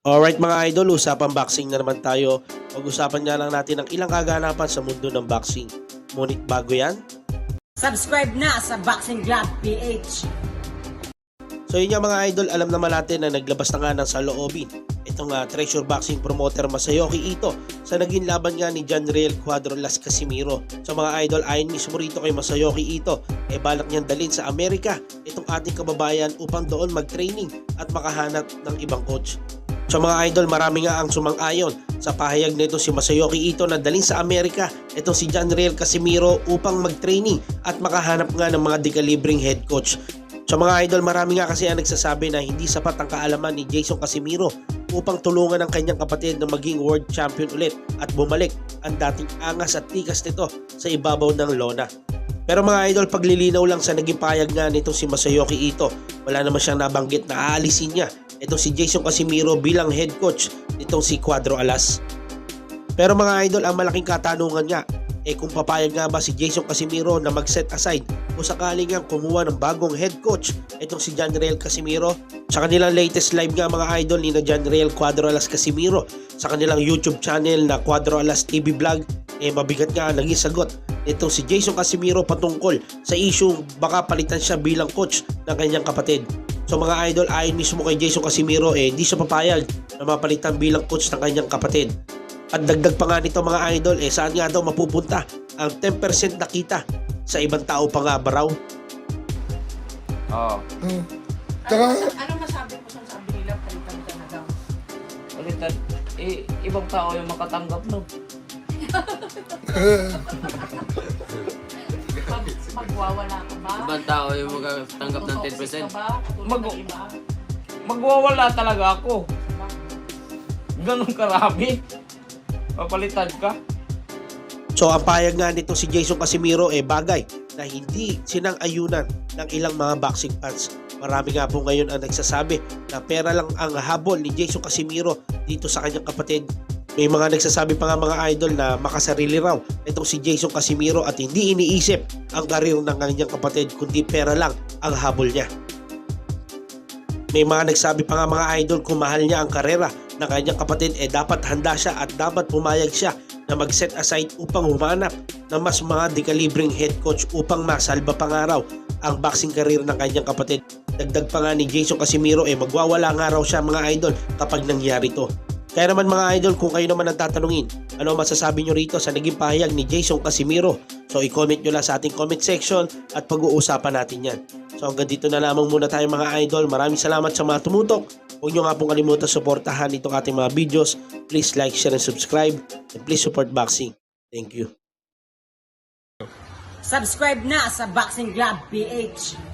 Alright mga idol, usapang boxing na naman tayo. Pag-usapan nga lang natin ang ilang kaganapan sa mundo ng boxing. Ngunit bago yan, Subscribe na sa Boxing Club PH. So yun nga mga idol, alam naman natin na naglabas na nga ng saloobin. Itong uh, treasure boxing promoter Masayoki Ito sa naging laban nga ni John Real Cuadro Las Casimiro. So mga idol, ayon mismo rito kay Masayoki Ito, e balak niyang dalhin sa Amerika itong ating kababayan upang doon mag-training at makahanap ng ibang coach. So mga idol, marami nga ang sumang-ayon sa pahayag nito si Masayoki Ito na dalhin sa Amerika itong si John Real Casimiro upang mag-training at makahanap nga ng mga dekalibring head coach. So mga idol, marami nga kasi ang nagsasabi na hindi sapat ang kaalaman ni Jason Casimiro upang tulungan ang kanyang kapatid na maging world champion ulit at bumalik ang dating angas at tikas nito sa ibabaw ng lona. Pero mga idol, paglilinaw lang sa naging payag nga nitong si Masayoki Ito, wala naman siyang nabanggit na aalisin niya. Itong si Jason Casimiro bilang head coach nitong si Cuadro Alas. Pero mga idol, ang malaking katanungan nga, eh kung papayag nga ba si Jason Casimiro na mag-set aside kung sakali nga kumuha ng bagong head coach itong si John Real Casimiro? Sa kanilang latest live nga mga idol ni na John Real Cuadro Alas Casimiro sa kanilang YouTube channel na Cuadro Alas TV Vlog eh mabigat nga ang naging sagot itong si Jason Casimiro patungkol sa issue baka palitan siya bilang coach ng kanyang kapatid. So mga idol, ayon mismo kay Jason Casimiro eh hindi siya papayag na mapalitan bilang coach ng kanyang kapatid. At dagdag pa nga nito mga idol, eh saan nga daw mapupunta ang 10% na kita sa ibang tao pa nga ba raw? Oo. Hmm. Tsaka, Ano masabi mo sa sabi nila palitan ka na daw? Palitan, eh, ibang tao yung makatanggap no. Mag, magwawala ka ba? Ibang tao yung magtanggap ng Toxic 10%. ka ba? Katulad Mag-? Magwawala talaga ako. Ganun karami. Papalitan ka. So ang payag nga nito si Jason Casimiro eh bagay na hindi sinang-ayunan ng ilang mga boxing fans. Marami nga po ngayon ang nagsasabi na pera lang ang habol ni Jason Casimiro dito sa kanyang kapatid. May mga nagsasabi pa nga mga idol na makasarili raw itong si Jason Casimiro at hindi iniisip ang karir ng kanyang kapatid kundi pera lang ang habol niya. May mga nagsabi pa nga mga idol kung mahal niya ang karera ng kanyang kapatid eh dapat handa siya at dapat pumayag siya na mag-set aside upang humanap ng mas mga dekalibreng head coach upang masalba pa nga raw ang boxing career ng kanyang kapatid. Dagdag pa nga ni Jason Casimiro eh magwawala nga raw siya mga idol kapag nangyari to. Kaya naman mga idol kung kayo naman ang tatanungin, ano masasabi nyo rito sa naging pahayag ni Jason Casimiro? So i-comment nyo lang sa ating comment section at pag-uusapan natin yan. So hanggang dito na lamang muna tayo mga idol. Maraming salamat sa mga tumutok. Huwag nyo nga pong kalimutan suportahan itong ating mga videos. Please like, share, and subscribe. And please support boxing. Thank you. Subscribe na sa Boxing Club PH.